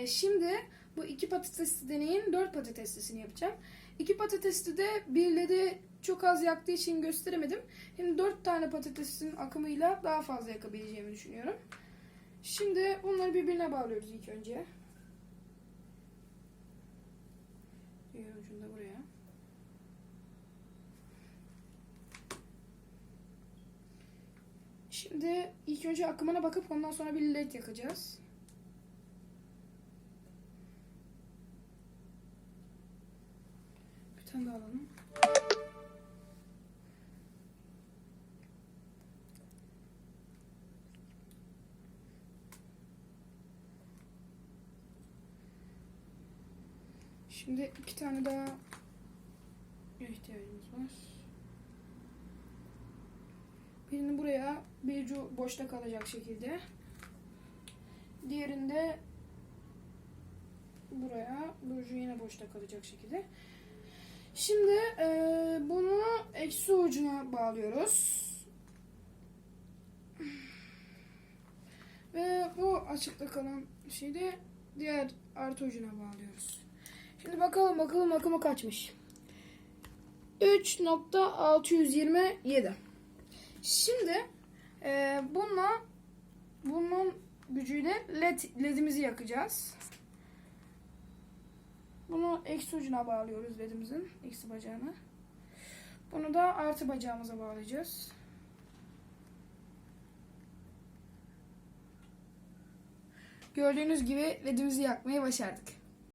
Ee, şimdi bu iki patatesli deneyin dört patateslisini yapacağım. İki patatesli de bir ledi çok az yaktığı için gösteremedim. Şimdi dört tane patatesin akımıyla daha fazla yakabileceğimi düşünüyorum. Şimdi bunları birbirine bağlıyoruz ilk önce. Diğer ucunu da buraya. Şimdi ilk önce akımına bakıp ondan sonra bir led yakacağız. Bir tane daha alalım. Şimdi iki tane daha ihtiyacımız var. Birini buraya, bir boşta kalacak şekilde. Diğerinde buraya, bu ucu yine boşta kalacak şekilde. Şimdi eee, bunu eksi ucuna bağlıyoruz. Ve bu açıkta kalan şeyi de diğer artı ucuna bağlıyoruz. Şimdi bakalım bakalım akımı kaçmış. 3.627 Şimdi e, bununla bunun gücüyle led ledimizi yakacağız. Bunu eksi ucuna bağlıyoruz ledimizin eksi bacağına. Bunu da artı bacağımıza bağlayacağız. Gördüğünüz gibi ledimizi yakmayı başardık.